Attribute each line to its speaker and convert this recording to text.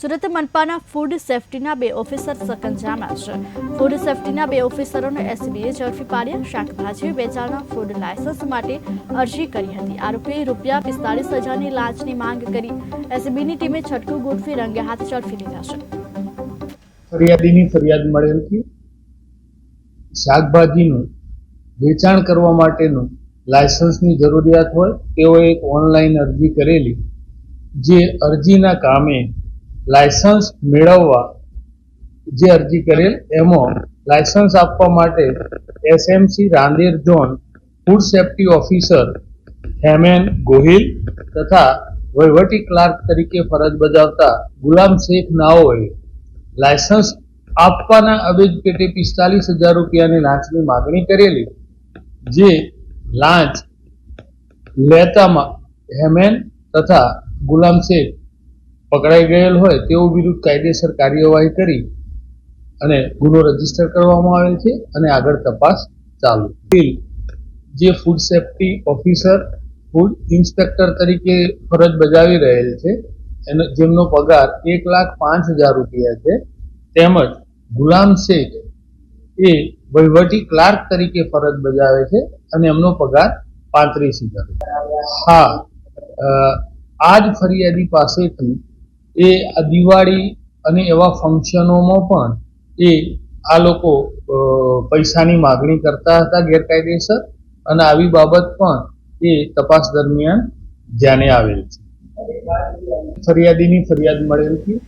Speaker 1: Surat મનપાના food સેફટીના બે officer સકંજામાં છે food સેફટીના બે ઓફિસરોને એસબીએ ઝડપી પાડ્યા. શાકભાજી વેચાણના ફૂડ લાયસન્સ માટે અરજી કરી હતી. આરોપીએ રૂપિયા પિસ્તાળીસ હજારની લાંચની માંગ કરી એસબીની ટીમે છટકું ગોઠવી રંગે હાથ ઝડપી લીધા છે.
Speaker 2: ફરિયાદીની ફરિયાદ મળેલથી શાકભાજીનું વેચાણ કરવા માટેનું લાયસન્સની જરૂરિયાત હોય, તેઓએ એક ઓનલાઈન અરજી કરેલી, જે અરજીના કામે લાયસન્સ મેળવવા જે અરજી કરેલ, એમાં લાયસન્સ આપવા માટે SMC Rander zone food safety officer Hemen Gohil તથા વહીવટી ક્લાર્ક તરીકે ફરજ બજાવતા ગુલામ શેખ નાઓએ લાયસન્સ આપવાના અવેજ પેટે પિસ્તાલીસ હજાર રૂપિયાની લાંચની માગણી કરેલી, જે લાંચ લેતામાં હેમેન તથા ગુલામ શેખ પકડાઈ ગયેલ હોય તેઓ વિરુદ્ધ કાયદેસર કાર્યવાહી કરી અને ગુનો રજિસ્ટર કરવામાં આવેલ છે અને આગળ તપાસ ચાલુ. જે food safety officer food inspector તરીકે ફરજ બજાવી રહેલ છે, એનો, જેમનો પગાર એક લાખ પાંચ હજાર રૂપિયા છે, તેમજ ગુલામ શેખ એ વહીવટી ક્લાર્ક તરીકે ફરજ બજાવે છે અને એમનો પગાર પાંત્રીસ હજાર હા આ જ ફરિયાદી પાસેથી એ આ દિવાળી અને એવા ફંક્શનોમાં પણ એ આ લોકો પૈસાની માગણી કરતા હતા ગેરકાયદેસર અને આવી બાબત પણ એ તપાસ દરમિયાન ધ્યાને આવેલ છે. ફરિયાદીની ફરિયાદ મળેલથી